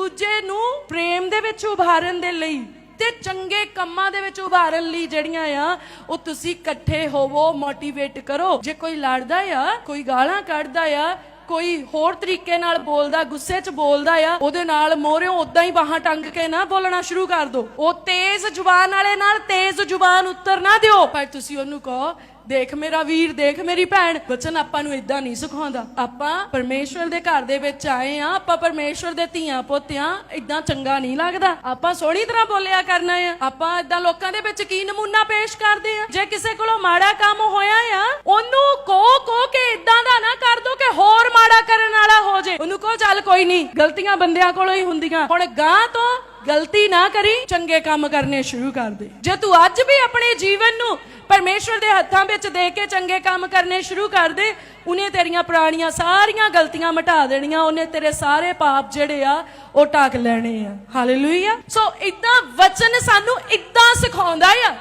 ਦੂਜੇ ਨੂੰ ਪ੍ਰੇਮ ਦੇ ਵਿੱਚ ਉਭਾਰਨ ਦੇ ਲਈ ਤੇ ਚੰਗੇ ਕੰਮਾਂ ਦੇ ਵਿੱਚ ਉਭਾਰਨ ਲਈ ਜਿਹੜੀਆਂ ਆ, ਉਹ ਤੁਸੀਂ ਇਕੱਠੇ ਹੋਵੋ ਮੋਟੀਵੇਟ ਕਰੋ। ਜੇ ਕੋਈ ਲੜਦਾ ਆ, ਕੋਈ ਗਾਲਾਂ ਕੱਢਦਾ ਆ ਕੋਈ ਹੋਰ ਤਰੀਕੇ ਨਾਲ ਬੋਲਦਾ, ਗੁੱਸੇ 'ਚ ਬੋਲਦਾ ਆ, ਉਹਦੇ ਨਾਲ ਮੋਹਰਿਓ ਉਦਾਂ ਹੀ ਬਾਹਾਂ ਟੰਗ ਕੇ ਨਾ ਬੋਲਣਾ ਸ਼ੁਰੂ ਕਰ ਦਿਓ ਉਹ ਤੇਜ਼ ਜ਼ੁਬਾਨ ਵਾਲੇ ਨਾਲ ਤੇਜ਼ ਜ਼ੁਬਾਨ ਉੱਤਰ ਨਾ ਦਿਓ। ਪਰ ਤੁਸੀਂ ਉਹਨੂੰ ਕਹੋ, ਦੇਖ ਮੇਰਾ ਵੀਰ, ਦੇਖ ਮੇਰੀ ਭੈਣ। ਬਚਨ ਆਪਾਂ ਨੂੰ ਇਦਾਂ ਨਹੀਂ ਸਿਖਾਉਂਦਾ। ਆਪਾਂ ਪਰਮੇਸ਼ਵਰ ਦੇ ਘਰ ਦੇ ਵਿੱਚ ਆਏ ਆ, ਆਪਾਂ ਪਰਮੇਸ਼ਵਰ ਦੇ ਧੀਆਂ ਪੋਤਿਆਂ ਇਦਾਂ ਚੰਗਾ ਨਹੀਂ ਲੱਗਦਾ। ਆਪਾਂ ਸੋਹਣੀ ਤਰ੍ਹਾਂ ਬੋਲਿਆ ਕਰਨਾ ਆ। ਆਪਾਂ ਇਦਾਂ ਲੋਕਾਂ ਦੇ ਵਿੱਚ ਕੀ ਨਮੂਨਾ ਪੇਸ਼ ਕਰਦੇ ਆ? ਜੇ ਕਿਸੇ ਕੋਲੋਂ ਮਾੜਾ ਕੰਮ ਹੋਇਆ ਆ ਉਹਨੂੰ ਕੋ ਕੋ ਕੇ ਇਦਾਂ ਦਾ ਨਾ ਕਰ ਦੋ ਕਿ ਹੋਰ ਮਾੜਾ ਕਰਨ ਵਾਲਾ ਹੋ ਜੇ ਉਹਨੂੰ ਕਹੋ, ਚੱਲ ਕੋਈ ਨਹੀਂ ਗਲਤੀਆਂ ਬੰਦਿਆਂ ਕੋਲੋਂ ਹੀ ਹੁੰਦੀਆਂ। ਹੁਣ ਗਾਂ ਤੋਂ ਗਲਤੀ ਨਾ ਕਰੀ, ਚੰਗੇ ਕੰਮ ਕਰਨੇ ਸ਼ੁਰੂ ਕਰ ਦੇ। ਜੇ ਤੂੰ ਅੱਜ ਵੀ ਆਪਣੇ ਜੀਵਨ ਨੂੰ ਪਰਮੇਸ਼ਵਰ ਦੇ ਹੱਥਾਂ ਵਿੱਚ ਦੇ ਕੇ ਚੰਗੇ ਕੰਮ ਕਰਨੇ ਸ਼ੁਰੂ ਕਰ ਦੇ, ਉਹਨੇ ਤੇਰੀਆਂ ਪੁਰਾਣੀਆਂ ਸਾਰੀਆਂ ਗਲਤੀਆਂ ਮਿਟਾ ਦੇਣੀਆਂ, ਉਹਨੇ ਤੇਰੇ ਸਾਰੇ ਪਾਪ ਜਿਹੜੇ ਆ, ਉਹ ਢੱਕ ਲੈਣੇ ਆ। ਹਾਲੇਲੂਇਆ ਸੋ ਇਦਾਂ ਵਚਨ ਸਾਨੂੰ ਇਦਾਂ ਸਿਖਾਉਂਦਾ ਆ।